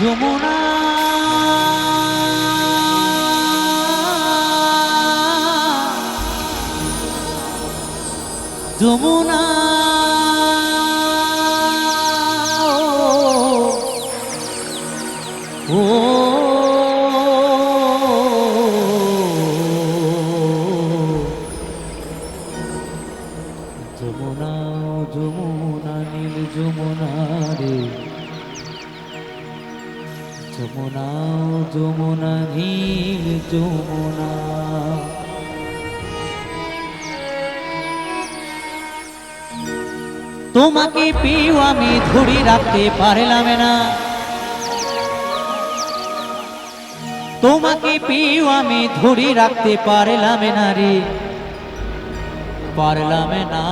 যমুনা। যমুনা। যমুনা যমুনা নীল যমুনা। যমুনা যমুনা নীল যমুনা। তোমাকে পেয়েও আমি ধরে রাখতে পারলাম না। তোমাকে পেয়েও আমি ধরে রাখতে পারলাম না রে। পারলাম না।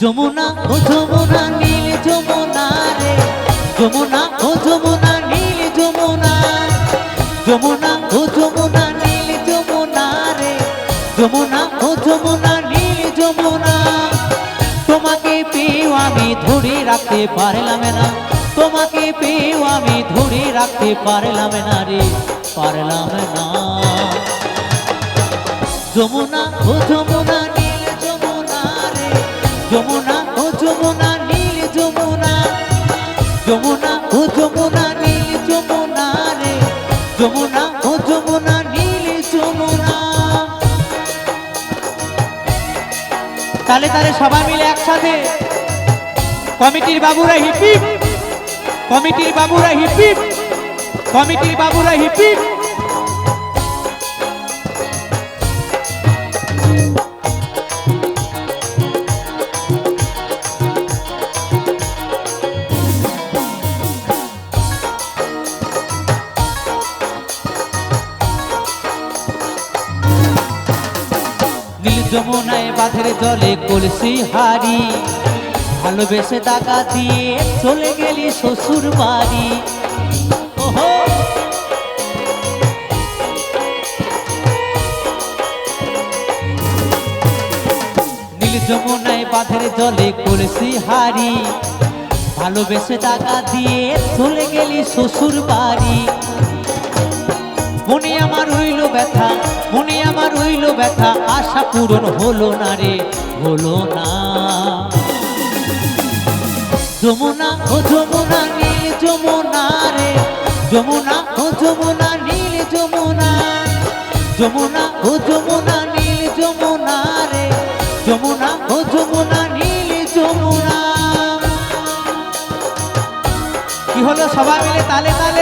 যমুনা ও যমুনা নীল যমুনা রে। যমুনা ও যমুনা নীল যমুনা। যমুনা ও যমুনা নীল যমুনা রে। যমুনা ও যমুনা নীল যমুনা। তোমাকে পেয়েও আমি ধরে রাখতে পারলাম না। তোমাকে পেয়েও আমি ধরে রাখতে পারলাম না রে। পারলাম না। যমুনা ও যমুনা নীল যমুনা, ও যমুনা, নীল যমুনা। যমুনা, ও যমুনা, নীল যমুনা রে। যমুনা, ও যমুনা, নীল যমুনা। তালে তালে সবাই মিলে একসাথে। কমিটির বাবুরা হিপিপ কমিটির বাবুরা হিপিপ কমিটির বাবুরা হিপিপ যমুনায় বাঁধের জলে কলসি হারি। ভালোবেসে টাকা দিয়ে চলে গেলি শ্বশুর বাড়ি। যমুনায় বাঁধের জলে কলসি হারি। ভালোবেসে টাকা দিয়ে চলে গেলি শ্বশুর বাড়ি। মনে আমার হইল ব্যথা, মনে আমার হইল ব্যথা, আশা পূরণ হলো না রে, হলো না। যমুনা ও যমুনা নীল যমুনা রে, যমুনা ও যমুনা নীল যমুনা যমুনা ও যমুনা নীল যমুনা রে, যমুনা ও যমুনা নীল যমুনা। কি হলো সবাই মিলে তালে তালে?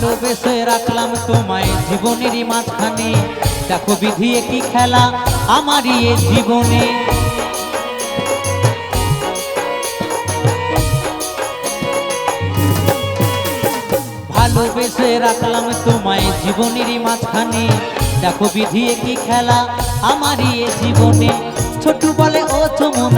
ভালোবেসে রাখলাম তোমায় জীবনেরই মাঝখানে। দেখো বিধি কি খেলা আমারই এ জীবনে। ভালোবেসে রাখলাম তোমায় জীবনেরই মাঝখানে। দেখো বিধি কি খেলা আমারই এ জীবনে। ছোট বলে, ও যমুনা